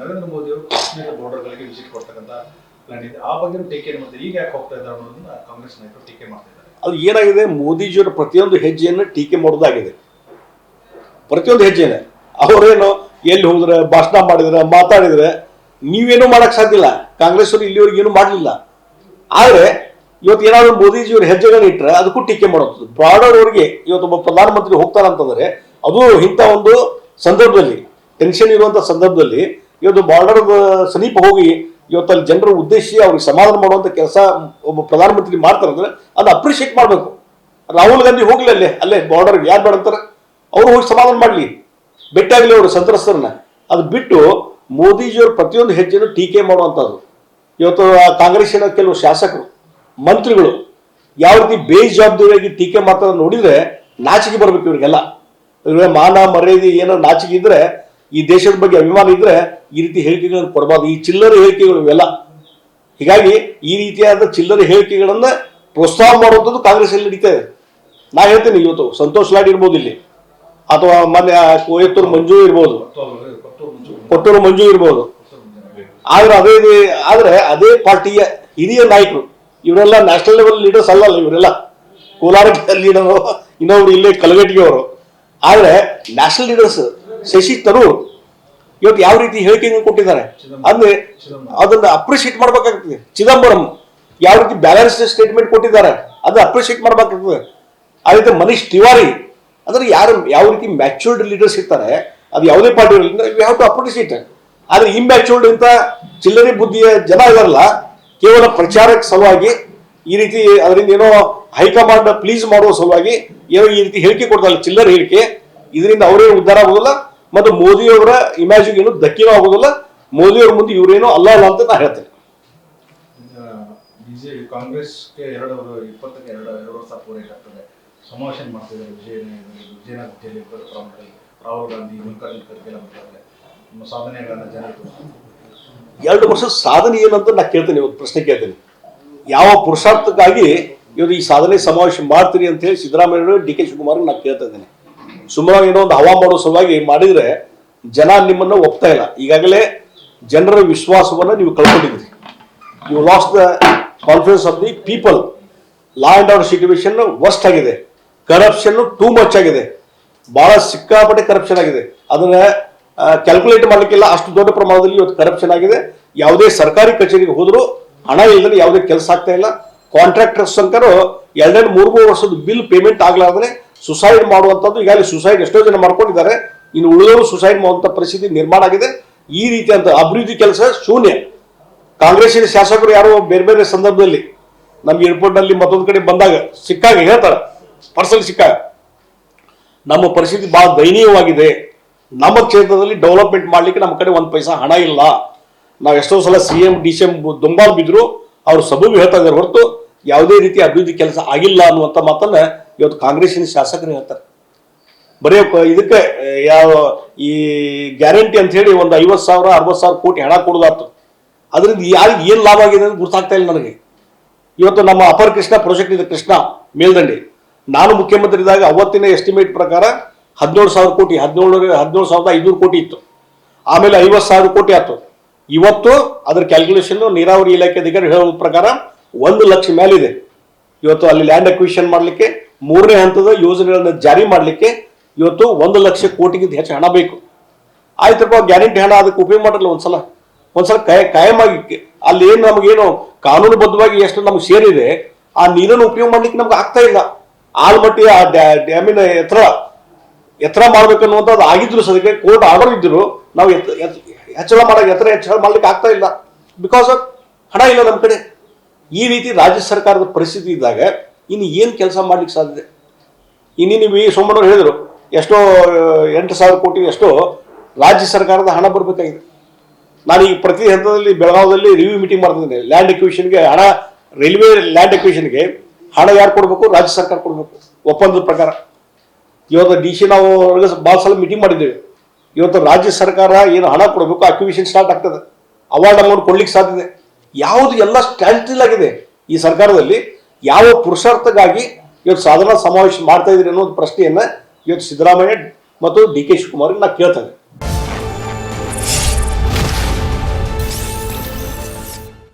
ನರೇಂದ್ರ ಮೋದಿ ಅವರು ಕಾಶ್ಮೀರ ಬಾರ್ಡರ್ಗಳಿಗೆ ವಿಸಿಟ್ ಕೊಡ್ತಕ್ಕಂಥ ಪ್ಲಾನ್ ಇದೆ. ಆ ಬಗ್ಗೆ ಟೀಕೆ ಮಾಡ್ತಾರೆ ಈಗ ಯಾಕೆ ಹೋಗ್ತಾ ಇದ್ದಾರೆ ಅನ್ನೋದನ್ನ ಕಾಂಗ್ರೆಸ್ ನಾಯಕರು ಟೀಕೆ ಮಾಡ್ತಾ ಇದ್ದಾರೆ. ಅದು ಏನಾಗಿದೆ? ಮೋದಿಜಿಯವರ ಪ್ರತಿಯೊಂದು ಹೆಜ್ಜೆಯನ್ನು ಟೀಕೆ ಮಾಡೋದಾಗಿದೆ ಪ್ರತಿಯೊಂದು ಹೆಜ್ಜೆನೆ ಅವರೇನು ಎಲ್ಲಿ ಹೋದ್ರೆ, ಭಾಷಣ ಮಾಡಿದ್ರೆ, ಮಾತಾಡಿದ್ರೆ ನೀವೇನು ಮಾಡಕ್ ಸಾಧ್ಯ ಇಲ್ಲ. ಕಾಂಗ್ರೆಸ್ ಅವರು ಇಲ್ಲಿವರೆಗೆ ಏನು ಮಾಡಲಿಲ್ಲ. ಆದರೆ ಇವತ್ತು ಏನಾದ್ರು ಮೋದಿಜಿಯವ್ರ ಹೆಜ್ಜೆಗಳನ್ನ ಇಟ್ಟರೆ ಅದಕ್ಕೂ ಟೀಕೆ ಮಾಡೋದು ಬಾರ್ಡರ್ ಅವರಿಗೆ ಇವತ್ತು ಒಬ್ಬ ಪ್ರಧಾನಮಂತ್ರಿ ಹೋಗ್ತಾರಂತಂದ್ರೆ ಅದು ಇಂಥ ಒಂದು ಸಂದರ್ಭದಲ್ಲಿ ಟೆನ್ಷನ್ ಇರುವಂತ ಸಂದರ್ಭದಲ್ಲಿ ಇವತ್ತು ಬಾರ್ಡರ್ ಸಮೀಪ ಹೋಗಿ ಇವತ್ತು ಅಲ್ಲಿ ಜನರ ಉದ್ದೇಶಿ ಅವ್ರಿಗೆ ಸಮಾಧಾನ ಮಾಡುವಂಥ ಕೆಲಸ ಒಬ್ಬ ಪ್ರಧಾನಮಂತ್ರಿ ಮಾಡ್ತಾರಂದ್ರೆ ಅದು ಅಪ್ರಿಷಿಯೇಟ್ ಮಾಡಬೇಕು. ರಾಹುಲ್ ಗಾಂಧಿ ಹೋಗಲಿ ಅಲ್ಲೇ ಅಲ್ಲೇ ಬಾರ್ಡರ್ ಯಾರು ಬೇಡಂತಾರೆ ಅವರು ಹೋಗಿ ಸಮಾಧಾನ ಮಾಡಲಿ. ಬೆಟ್ಟಾಗಲಿ ಅವರು ಸಂತ್ರಸ್ತರನ್ನ. ಅದು ಬಿಟ್ಟು ಮೋದಿಜಿಯವ್ರ ಪ್ರತಿಯೊಂದು ಹೆಜ್ಜೆನೂ ಟೀಕೆ ಮಾಡುವಂಥದ್ದು ಇವತ್ತು ಕಾಂಗ್ರೆಸ್ಸಿನ ಕೆಲವು ಶಾಸಕರು, ಮಂತ್ರಿಗಳು ಯಾವ ರೀತಿ ಬೇಜವಾಬ್ದಾರಿಯಾಗಿ ಟೀಕೆ ಮಾಡ್ತಾರೆ ನೋಡಿದರೆ ನಾಚಿಕೆ ಬರಬೇಕು ಇವರಿಗೆಲ್ಲ. ಇವ್ರಿಗೆ ಮಾನ ಮರ್ಯಾದೆ ಏನೋ ನಾಚಿಕೆ ಇದ್ರೆ ಈ ದೇಶದ ಬಗ್ಗೆ ಅಭಿಮಾನ ಇದ್ರೆ ಈ ರೀತಿ ಹೇಳಿಕೆಗಳನ್ನು ಕೊಡಬಾರ್ದು. ಈ ಚಿಲ್ಲರೆ ಹೇಳಿಕೆಗಳು ಇವೆಲ್ಲ. ಹೀಗಾಗಿ ಈ ರೀತಿಯಾದ ಚಿಲ್ಲರೆ ಹೇಳಿಕೆಗಳನ್ನ ಪ್ರೋತ್ಸಾಹ ಮಾಡುವಂಥದ್ದು ಕಾಂಗ್ರೆಸ್ಸಲ್ಲಿ ನಡೀತಾ ಇದೆ. ನಾ ಹೇಳ್ತೀನಿ ಇವತ್ತು, ಸಂತೋಷ್ ಲಾಡ್ ಇರ್ಬೋದು ಇಲ್ಲಿ. ಅಥವಾ ಮೊನ್ನೆ ಕೋಯತ್ತೂರು ಮಂಜು ಇರ್ಬೋದು. ಕೊಟ್ಟೂರು ಮಂಜು ಇರ್ಬೋದು. ಆದ್ರೆ ಅದೇ ಆದ್ರೆ ಅದೇ ಪಾರ್ಟಿಯ ಹಿರಿಯ ನಾಯಕರು, ಇವರೆಲ್ಲ ನ್ಯಾಷನಲ್ ಲೆವೆಲ್ ಲೀಡರ್ಸ್ ಅಲ್ಲಲ್ಲ ಇವರೆಲ್ಲ. ಕೋಲಾರ ಲೀಡರು ಇನ್ನೊಬ್ರು ಇಲ್ಲೇ ಕಲಗಟ್ಟಿಗೆ ಅವರು. ಆದ್ರೆ ನ್ಯಾಷನಲ್ ಲೀಡರ್ಸ್ ಶಶಿ ತರೂರ್ ಇವತ್ತು ಯಾವ ರೀತಿ ಹೇಳಿಕೆಯನ್ನು ಕೊಟ್ಟಿದ್ದಾರೆ? ಅಂದ್ರೆ ಅದನ್ನ ಅಪ್ರಿಶಿಯೇಟ್ ಮಾಡ್ಬೇಕಾಗ್ತದೆ. ಚಿದಂಬರಂ ಯಾವ ರೀತಿ ಬ್ಯಾಲೆನ್ಸ್ ಸ್ಟೇಟ್ಮೆಂಟ್ ಕೊಟ್ಟಿದ್ದಾರೆ? ಅದನ್ನ ಅಪ್ರಿಶಿಯೇಟ್ ಮಾಡ್ಬೇಕಾಗ್ತದೆ. ಆ ರೀತಿ ಮನೀಶ್ ತಿವಾರಿ ಅಂದ್ರೆ ಯಾರು ಯಾವ ರೀತಿ ಮ್ಯಾಚೂರ್ಡ್ ಲೀಡರ್ಸ್ ಇರ್ತಾರೆ ಅದು ಯಾವುದೇ ಪಾರ್ಟಿ ಯಾವ ಟು ಅಪ್ರಿಶಿಯೇಟ್ ಆದ್ರೆ ಇಮ್ಯಾಚೂರ್ಡ್ ಅಂತ ಚಿಲ್ಲರೆ ಬುದ್ಧಿಯ ಜನ ಇದಾರಲ್ಲ ಕೇವಲ ಪ್ರಚಾರಕ್ಕೆ ಸಲುವಾಗಿ ಈ ರೀತಿ ಅದರಿಂದ ಏನೋ ಹೈಕಮಾಂಡ್ ಪ್ಲೀಸ್ ಮಾಡುವ ಸಲುವಾಗಿ ಏನೋ ಈ ರೀತಿ ಹೇಳಿಕೆ ಕೊಡ್ತಾರೆ ಚಿಲ್ಲರ್ ಹೇಳಿಕೆ. ಇದರಿಂದ ಅವರೇ ಉದ್ಧಾರ ಆಗೋದಿಲ್ಲ. ಮತ್ತು ಮೋದಿಯವರ ಇಮ್ಯಾಜಿಗೆ ಏನು ಧಕ್ಕಿನೂ ಆಗೋದಿಲ್ಲ. ಮೋದಿಯವ್ರ ಮುಂದೆ ಇವರೇನೋ ಅಲ್ಲ ಅಲ್ಲ ಅಂತ ನಾ ಹೇಳ್ತೇನೆ. ಬಿಜೆಪಿ ಕಾಂಗ್ರೆಸ್ಗೆ ಎರಡು ಇಪ್ಪತ್ತಕ್ಕೆ ಎರಡು ಎರಡು ವರ್ಷ ಪೂರೈಕೆ ಆಗ್ತದೆ. ಸಮಾವೇಶ ಮಾಡ್ತಿದ್ದಾರೆ ವಿಜಯ ವಿಜಯನಗರ ಜಿಲ್ಲೆ ರಾಹುಲ್ ಗಾಂಧಿ ಮಲ್ಲಿಕಾರ್ಜುನ ಖರ್ಗೆ ಬರ್ತಾರೆ ನಮ್ಮ ಸಾಧನೆಗಳನ್ನ ಜನರು ಎರಡು ವರ್ಷ ಸಾಧನೆ ಏನಂತ ನಾ ಕೇಳ್ತೇನೆ ಇವತ್ತು ಪ್ರಶ್ನೆ ಕೇಳ್ತೇನೆ. ಯಾವ ಪುರುಷಾರ್ಥಕ್ಕಾಗಿ ಇವರು ಈ ಸಾಧನೆ ಸಮಾವೇಶ ಮಾಡ್ತೀರಿ ಅಂತ ಹೇಳಿ ಸಿದ್ದರಾಮಯ್ಯ ಡಿ ಕೆ ಶಿವಕುಮಾರ್ ನಾ ಕೇಳ್ತಾ ಇದ್ದೇನೆ. ಸುಮಾರು ಏನೋ ಒಂದು ಹವಾ ಸಲುವಾಗಿ ಮಾಡಿದ್ರೆ ಜನ ನಿಮ್ಮನ್ನ ಒಪ್ತಾ ಇಲ್ಲ. ಈಗಾಗಲೇ ಜನರ ವಿಶ್ವಾಸವನ್ನ ನೀವು ಕಳ್ಕೊಂಡಿದ್ದೀರಿ. You lost the confidence of the people law and order situation worst ಆಗಿದೆ. ಕರಪ್ಷನ್ ಟೂ ಮಚ್ ಆಗಿದೆ. ಬಹಳ ಸಿಕ್ಕಾಪಟ್ಟೆ ಕರಪ್ಷನ್ ಆಗಿದೆ. ಅದನ್ನ ಕ್ಯಾಲ್ಕುಲೇಟ್ ಮಾಡ್ಲಿಕ್ಕಿಲ್ಲ. ಅಷ್ಟು ದೊಡ್ಡ ಪ್ರಮಾಣದಲ್ಲಿ ಇವತ್ತು ಕರಪ್ಷನ್ ಆಗಿದೆ. ಯಾವುದೇ ಸರ್ಕಾರಿ ಕಚೇರಿಗೆ ಹೋದರೂ ಹಣ ಇಲ್ಲದೆ ಯಾವುದೇ ಕೆಲಸ ಆಗ್ತಾ ಇಲ್ಲ. ಕಾಂಟ್ರಾಕ್ಟರ್ಸ್ ಅಂಕರು ಎರಡೆರಡು ಮೂರು ಮೂರು ವರ್ಷದ ಬಿಲ್ ಪೇಮೆಂಟ್ ಆಗ್ಲಾರ್ದ್ರೆ ಸುಸೈಡ್ ಮಾಡುವಂಥದ್ದು ಈಗಾಗಲೇ ಸುಸೈಡ್ ಎಷ್ಟೋ ಜನ ಮಾಡ್ಕೊಂಡಿದ್ದಾರೆ ಇನ್ನು ಉಳಿದವರು ಸುಸೈಡ್ ಮಾಡುವಂಥ ಪರಿಸ್ಥಿತಿ ನಿರ್ಮಾಣ ಆಗಿದೆ. ಈ ರೀತಿಯಂತ ಅಭಿವೃದ್ಧಿ ಕೆಲಸ ಶೂನ್ಯ. ಕಾಂಗ್ರೆಸ್ಸಿನ ಶಾಸಕರು ಯಾರೋ ಬೇರೆ ಬೇರೆ ಸಂದರ್ಭದಲ್ಲಿ ನಮ್ಗೆ ಏರ್ಪೋರ್ಟ್ನಲ್ಲಿ ಮತ್ತೊಂದು ಕಡೆ ಬಂದಾಗ ಸಿಕ್ಕಾಗ ಹೇಳ್ತಾರೆ. ಪರ್ಸನ್ ಸಿಕ್ಕಾಗ. ನಮ್ಮ ಪರಿಸ್ಥಿತಿ ಬಹಳ ದಯನೀಯವಾಗಿದೆ. ನಮ್ಮ ಕ್ಷೇತ್ರದಲ್ಲಿ ಡೆವಲಪ್ಮೆಂಟ್ ಮಾಡ್ಲಿಕ್ಕೆ ನಮ್ಮ ಕಡೆ ಒಂದು ಪೈಸಾ ಹಣ ಇಲ್ಲ. ನಾವು ಎಷ್ಟೋ ಸಲ C M D C M ದುಂಬಾಲ್ ಬಿದ್ರು. ಅವರು ಸಬೂಬಿ ಹೇಳ್ತಾ ಇದ್ದಾರೆ ಹೊರತು ಯಾವುದೇ ರೀತಿ ಅಭಿವೃದ್ಧಿ ಕೆಲಸ ಆಗಿಲ್ಲ ಅನ್ನುವಂಥ ಮಾತನ್ನ ಇವತ್ತು ಕಾಂಗ್ರೆಸ್ಸಿನ ಶಾಸಕರು ಹೇಳ್ತಾರೆ. ಬರೀ ಇದಕ್ಕೆ ಯಾವ, ಈ ಗ್ಯಾರಂಟಿ ಅಂತ ಹೇಳಿ ಒಂದು ಐವತ್ತು ಸಾವಿರ, ಅರವತ್ತು ಸಾವಿರ ಕೋಟಿ ಹಣ ಕೊಡೋದಾತು. ಅದರಿಂದ ಯಾರಿಗೆ ಏನು ಲಾಭ ಆಗಿದೆ ಅಂತ ಗೊತ್ತಾಗ್ತಾ ಇಲ್ಲ ನನಗೆ. ಇವತ್ತು ನಮ್ಮ ಅಪರ್ ಕೃಷ್ಣ ಪ್ರಾಜೆಕ್ಟ್ ಇದೆ, ಕೃಷ್ಣ ಮೇಲ್ದಂಡೆ. ನಾನು ಮುಖ್ಯಮಂತ್ರಿ ಇದ್ದಾಗ ಅವತ್ತಿನ ಎಸ್ಟಿಮೇಟ್ ಪ್ರಕಾರ ಹದಿನೇಳು ಸಾವಿರ ಕೋಟಿ, ಹದಿನೇಳು ಹದಿನೇಳು ಸಾವಿರದ ಐನೂರು ಕೋಟಿ ಇತ್ತು. ಆಮೇಲೆ ಐವತ್ತು ಸಾವಿರ ಕೋಟಿ ಆಯ್ತು ಇವತ್ತು ಅದರ ಕ್ಯಾಲ್ಕುಲೇಷನ್ ನೀರಾವರಿ ಇಲಾಖೆ ಅಧಿಕಾರಿ ಹೇಳೋ ಪ್ರಕಾರ ಒಂದು ಲಕ್ಷ ಮೇಲಿದೆ. ಇವತ್ತು ಅಲ್ಲಿ ಲ್ಯಾಂಡ್ ಅಕ್ವಿಷನ್ ಮಾಡಲಿಕ್ಕೆ ಮೂರನೇ ಹಂತದ ಯೋಜನೆಗಳನ್ನು ಜಾರಿ ಮಾಡಲಿಕ್ಕೆ ಇವತ್ತು ಒಂದು ಲಕ್ಷ ಕೋಟಿಗಿಂತ ಹೆಚ್ಚು ಹಣ ಬೇಕು. ಆಯ್ತಪ್ಪ ಗ್ಯಾರಂಟಿ ಹಣ ಅದಕ್ಕೆ ಉಪಯೋಗ ಮಾಡಲ್ಲ ಒಂದ್ಸಲ. ಒಂದ್ಸಲ ಕಾಯ ಕಾಯಮಾಗಿ ಅಲ್ಲಿ ಏನು ನಮಗೇನು ಕಾನೂನುಬದ್ಧವಾಗಿ ಎಷ್ಟು ನಮ್ಗೆ ಸೇರಿದೆ, ಆ ನೀರನ್ನು ಉಪಯೋಗ ಮಾಡ್ಲಿಕ್ಕೆ ನಮ್ಗೆ ಆಗ್ತಾ ಇಲ್ಲ. ಆಲ್ಮಟ್ಟಿ ಆ ಡ್ಯಾ- ಡ್ಯಾಮಿನ ಎತ್ತರ ಎತ್ತರ ಮಾಡ್ಬೇಕನ್ನುವಂಥದ್ದು ಆಗಿದ್ರು ಸದ್ಯಕ್ಕೆ, ಕೋರ್ಟ್ ಆರ್ಡರ್ ಇದ್ರು ನಾವು ಹೆಚ್ಚಳ ಮಾಡೋಕೆ ಎತ್ತರ ಹೆಚ್ಚಳ ಮಾಡ್ಲಿಕ್ಕೆ ಆಗ್ತಾ ಇಲ್ಲ. ಬಿಕಾಸ್ ಆಫ್ ಹಣ ಇಲ್ಲ ನಮ್ಮ ಕಡೆ. ಈ ರೀತಿ ರಾಜ್ಯ ಸರ್ಕಾರದ ಪರಿಸ್ಥಿತಿ ಇದ್ದಾಗ ಇನ್ನು ಏನು ಕೆಲಸ ಮಾಡ್ಲಿಕ್ಕೆ ಸಾಧ್ಯ ಇನ್ನು ನೀವು ಈ ಸೋಮಣ್ಣವ್ರು ಹೇಳಿದರು, ಎಷ್ಟೋ, ಎಂಟು ಸಾವಿರ ಕೋಟಿ ಎಷ್ಟೋ ರಾಜ್ಯ ಸರ್ಕಾರದ ಹಣ ಬರಬೇಕಾಗಿದೆ. ನಾನು ಈ ಪ್ರತಿ ಹಂತದಲ್ಲಿ ಬೆಳಗಾವದಲ್ಲಿ ರಿವ್ಯೂ ಮೀಟಿಂಗ್ ಮಾಡ್ತಿದ್ದೇನೆ ಲ್ಯಾಂಡ್ ಎಕ್ವಿಷನ್ಗೆ ಹಣ ರೈಲ್ವೆ ಲ್ಯಾಂಡ್ ಎಕ್ವಿಷನ್ಗೆ ಹಣ ಯಾರು ಕೊಡಬೇಕು? ರಾಜ್ಯ ಸರ್ಕಾರ ಕೊಡಬೇಕು. ಒಪ್ಪಂದದ ಪ್ರಕಾರ. ಇವತ್ತು ಡಿ ಸಿ ನಾವು ಭಾಳ ಸಲ ಮೀಟಿಂಗ್ ಮಾಡಿದ್ದೇವೆ. ಇವತ್ತು ರಾಜ್ಯ ಸರ್ಕಾರ ಏನು ಹಣ ಕೊಡಬೇಕು? ಅಕ್ವಿಷನ್ ಸ್ಟಾರ್ಟ್ ಆಗ್ತದೆ. ಅವಾರ್ಡ್ ಅಮೌಂಟ್ ಕೊಡ್ಲಿಕ್ಕೆ ಸಾಧ್ಯತೆ ಯಾವುದು ಎಲ್ಲ ಸ್ಟ್ಯಾಂಡ್ ಆಗಿದೆ ಈ ಸರ್ಕಾರದಲ್ಲಿ. ಯಾವ ಪುರುಷಾರ್ಥಕ್ಕಾಗಿ ಇವತ್ತು ಸಾಧನಾ ಸಮಾವೇಶ ಮಾಡ್ತಾ ಇದ್ರಿ ಅನ್ನೋ ಒಂದು ಪ್ರಶ್ನೆಯನ್ನ ಇವತ್ತು ಸಿದ್ದರಾಮಯ್ಯ ಮತ್ತು ಡಿ ಕೆ ಶಿವಕುಮಾರ್ ನಾ ಕೇಳ್ತೇನೆ